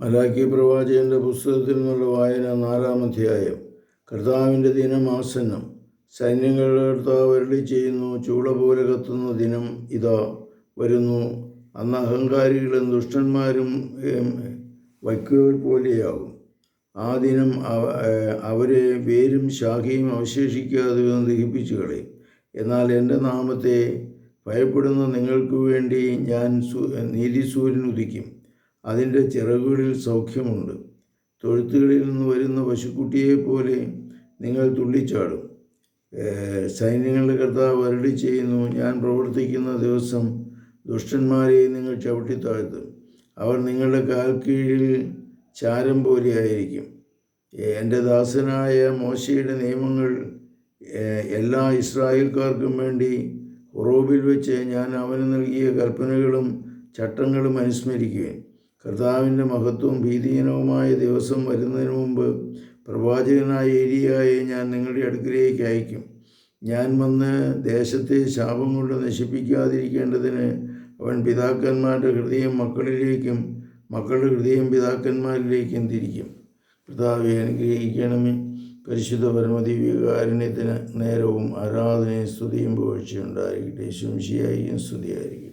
മലാക്കി പ്രവാചകന്റെ പുസ്തകത്തിൽ നിന്നുള്ള വായന നാലാം അധ്യായം. കർത്താവിന്റെ ദിനം ആസന്നം. സൈന്യങ്ങളുടെ കർത്താവ് വരളി ചെയ്യുന്നു ചൂള പോലെ കത്തുന്ന ദിനം ഇതാ. വരുന്നു. അന്ന് അഹങ്കാരികളും ദുഷ്ടന്മാരും വൈക്കുകൾ പോലെയാകും. ആ ദിനം അവരെ വേരും ശാഖയും അവശേഷിക്കാതെ ദഹിപ്പിച്ചു കളയും. എന്നാൽ എന്റെ നാമത്തെ ഭയപ്പെടുന്ന നിങ്ങൾക്ക് വേണ്ടി ഞാൻ നീതി നീതിസൂര്യൻ ഉദിക്കും. അതിന്റെ ചിറകുകളിൽ സൗഖ്യമുണ്ട്. തൊഴുത്തുകളിൽ നിന്ന് വരുന്ന പശുക്കുട്ടിയെ പോലെ നിങ്ങൾ തുള്ളിച്ചാടും. സൈന്യങ്ങളുടെ കർത്താവ് വരടി ചെയ്യുന്നു ഞാൻ പ്രവർത്തിക്കുന്ന ദിവസം ദുഷ്ടന്മാരെ നിങ്ങൾ ചവിട്ടിത്താഴ്ത്തും. അവർ നിങ്ങളുടെ കാൽ കീഴിൽ ചാരം പോലെയായിരിക്കും എന്റെ ദാസനായ മോശയുടെ നിയമങ്ങൾ എല്ലാ ഇസ്രായേൽക്കാർക്കും വേണ്ടി ഹൊറോബിൽ വെച്ച് ഞാൻ അവന് നൽകിയ കൽപ്പനകളും ചട്ടങ്ങളും അനുസ്മരിക്കുകയും കർത്താവിന്റെ മഹത്വവും ഭീതിഹീനവുമായ ദിവസം വരുന്നതിന് മുമ്പ് പ്രവാചകനായ ഏരിയയെ ഞാൻ നിങ്ങളുടെ അടുക്കിലേക്ക് അയക്കും. ഞാൻ വന്ന് ദേശത്തെ ശാപം കൊണ്ട് നശിപ്പിക്കാതിരിക്കേണ്ടതിന് അവൻ പിതാക്കന്മാരുടെ ഹൃദയം മക്കളിലേക്കും മക്കളുടെ ഹൃദയം പിതാക്കന്മാരിലേക്കും തിരിക്കും കർത്താവെ അനുഗ്രഹിക്കണമേ. പരിശുദ്ധ പരമദിവ്യകാരുണ്യത്തിന് നേരവും ആരാധനയും സ്തുതിയും പുകഴ്ചയുണ്ടായിരിക്കട്ടെ ശുംശിയായിരിക്കും സ്തുതിയായിരിക്കും